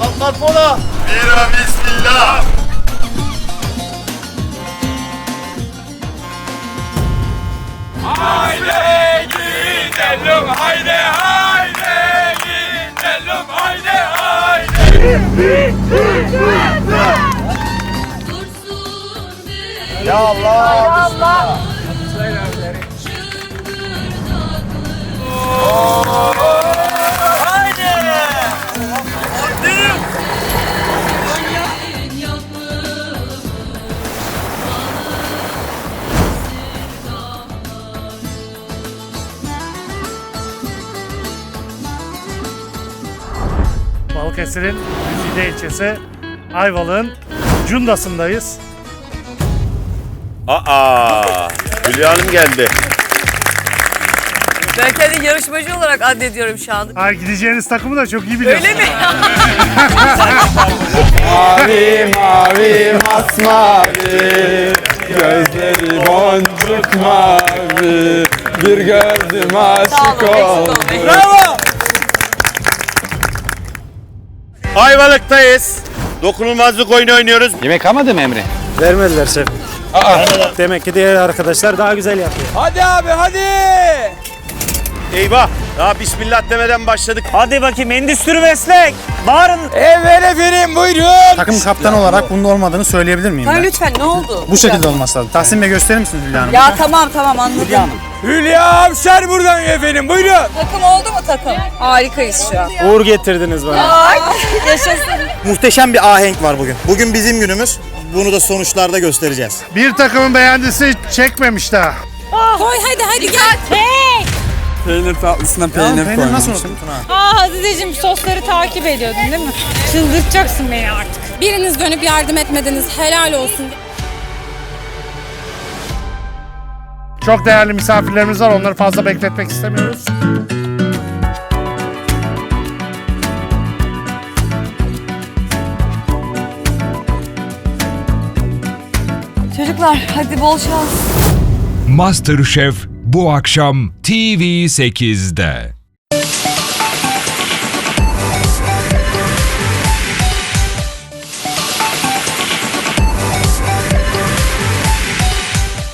Kalkmola. Bira bismillah. Haydi gidelim haydi haydi gidelim haydi haydi. Ya Allah. Balıkesir'in Güzide ilçesi Ayvalık'ın Cunda'sındayız. Aa, Hülya Hanım geldi. Ben kendi yarışmacı olarak addediyorum şu anda. Ay gideceğiniz takımı da çok iyi biliyorsunuz. Öyle mi? Mavi mavi masmavi Gözleri boncuk mavi Bir gördüm aşık Sağ olun, oldum eksik olmayın. Bravo. Ayvalık'tayız. Dokunulmazlık oyunu oynuyoruz. Yemek almadın mı Emre? Vermediler şef. Demek ki diğer arkadaşlar daha güzel yapıyor. Hadi abi hadi. Eyvah. Daha bismillah demeden başladık. Hadi bakayım endüstri meslek. Bağırın. Evet efendim buyurun. Takım kaptanı olarak bunun olmadığını söyleyebilir miyim Ha, ben? lütfen ne oldu? Bu şekilde olması lazım. Tahsin Bey gösterir misiniz Hülya Hanım? Ya tamam tamam anladım. Hülya Avşar buradan efendim buyurun. Takım oldu mu takım? Harikayız şu an. Uğur getirdiniz bana. Ay yaşasın. Muhteşem bir ahenk var bugün. Bugün bizim günümüz. Bunu da sonuçlarda göstereceğiz. Bir takımın beğendisi çekmemiş daha. Koy hadi hadi gel. Hey! Peynir tatlısına peynir, peynir nasıl koymuşum. unuttun ha? Aa Azizeciğim sosları takip ediyordun değil mi? Çıldırtacaksın beni artık. Biriniz dönüp yardım etmediniz. Helal olsun. Çok değerli misafirlerimiz var. Onları fazla bekletmek istemiyoruz. Çocuklar hadi bol şans. MasterChef bu akşam TV8'de.